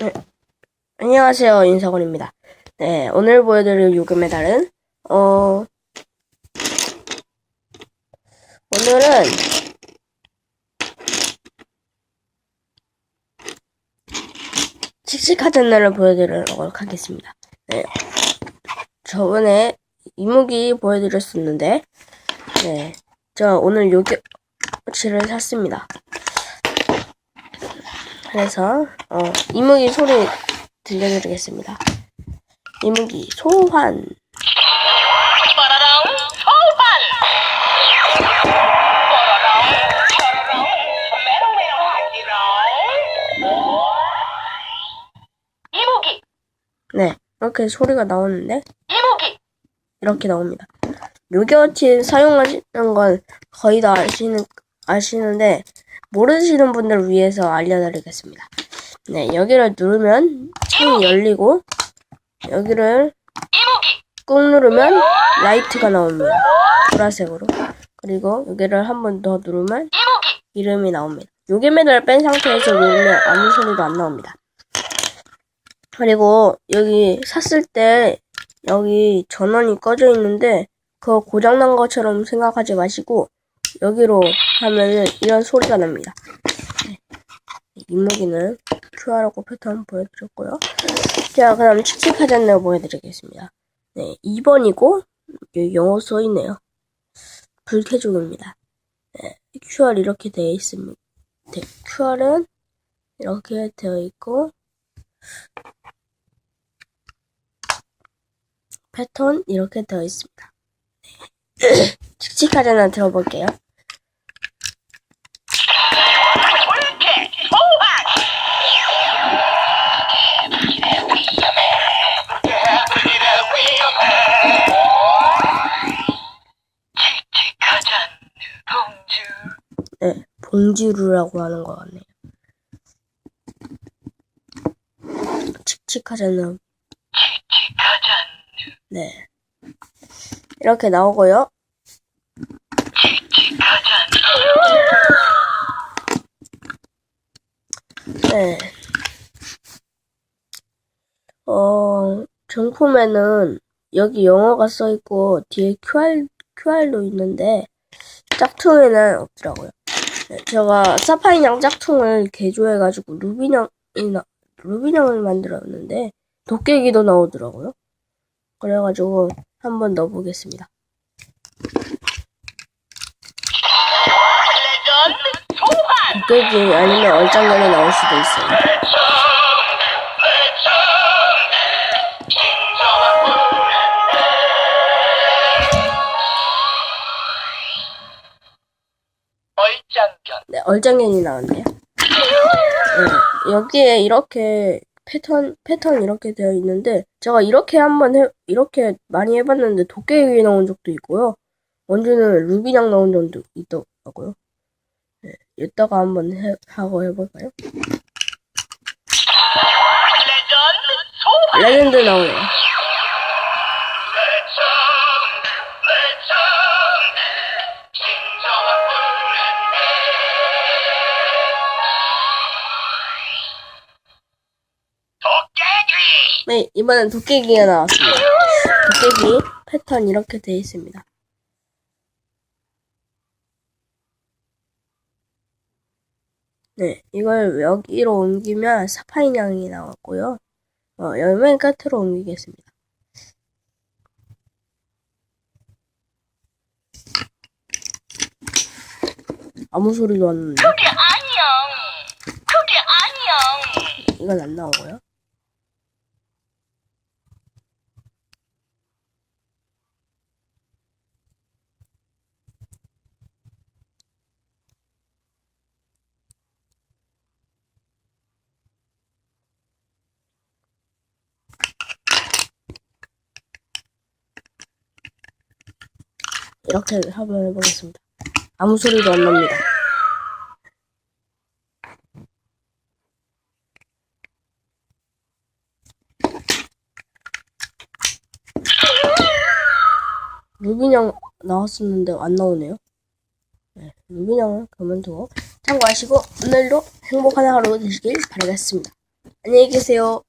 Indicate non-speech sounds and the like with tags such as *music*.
네. 안녕하세요. 인사건입니다. 네, 오늘 보여드릴 요괴 메달은, 어, 오늘은, 칙칙하잔날을 보여드리도록 하겠습니다. 네. 저번에 이무기 보여드렸었는데, 네. 저 오늘 요괴치를 샀습니다. 그래서 어, 이무기 소리 들려드리겠습니다. 이무기 소환. 네, 이렇게 소리가 나오는데 이렇게 나옵니다. 요괴워치 사용하시는 건 거의 다 아시는 아시는데 모르시는 분들을 위해서 알려드리겠습니다. 네, 여기를 누르면 창이 열리고 여기를 꾹 누르면 라이트가 나옵니다. 보라색으로. 그리고 여기를 한 번 더 누르면 이름이 나옵니다. 요괴 메달을 뺀 상태에서 누르면 아무 소리도 안 나옵니다. 그리고 여기 샀을 때 여기 전원이 꺼져 있는데 그거 고장난 것처럼 생각하지 마시고 여기로 하면은 이런 소리가 납니다. 네. 이무기는 QR하고 패턴 보여드렸고요. 자, 그 다음 칙칙하잔을 보여드리겠습니다. 네, 2번이고 여기 영어 써있네요. 불쾌족입니다. 네, QR 이렇게 되어 있습니다. 네, QR은 이렇게 되어 있고 패턴 이렇게 되어 있습니다. 네. *clears throat* 칙칙하잖아 들어볼게요. 네, 봉지루라고 하는 것 같네요. 칙칙하잖아. 칙칙하잔 네. 이렇게 나오고요. 칙칙하잔 네. 어, 정품에는 여기 영어가 써 있고 뒤에 QR, QR도 있는데 짝퉁에는 없더라고요. 네, 제가 사파이냥 짝퉁을 개조해가지고 루비냥이나 루비냥을 만들었는데 도깨기도 나오더라고요. 그래가지고 한번 넣어보겠습니다. 도깨기 아니면 얼짱년이 나올 수도 있어요. 네, 얼짱년이 나왔네요. 네, 여기에 이렇게 패턴, 패턴 이렇게 되어 있는데, 제가 이렇게 한번 해, 이렇게 많이 해봤는데, 도깨비 나온 적도 있고요. 원주는 루비냥 나온 적도 있더라고요. 네, 이따가 한번 해, 하고 해볼까요? 레전드 소환 레전드 나오네요. 네, 이번엔 도깨기가 나왔습니다. 도깨기 패턴 이렇게 되어 있습니다. 네, 이걸 여기로 옮기면 사파인양이 나왔고요. 어, 열맨 끝으로 옮기겠습니다. 아무 소리도 안 나는데 그게 아니야 그게 아니야 이건 안 나오고요. 이렇게 한번 해보겠습니다. 아무 소리도 안 납니다. 루비냥 나왔었는데 안 나오네요. 네, 루비냥은 그만두고 참고하시고 오늘도 행복한 하루 되시길 바라겠습니다. 안녕히 계세요.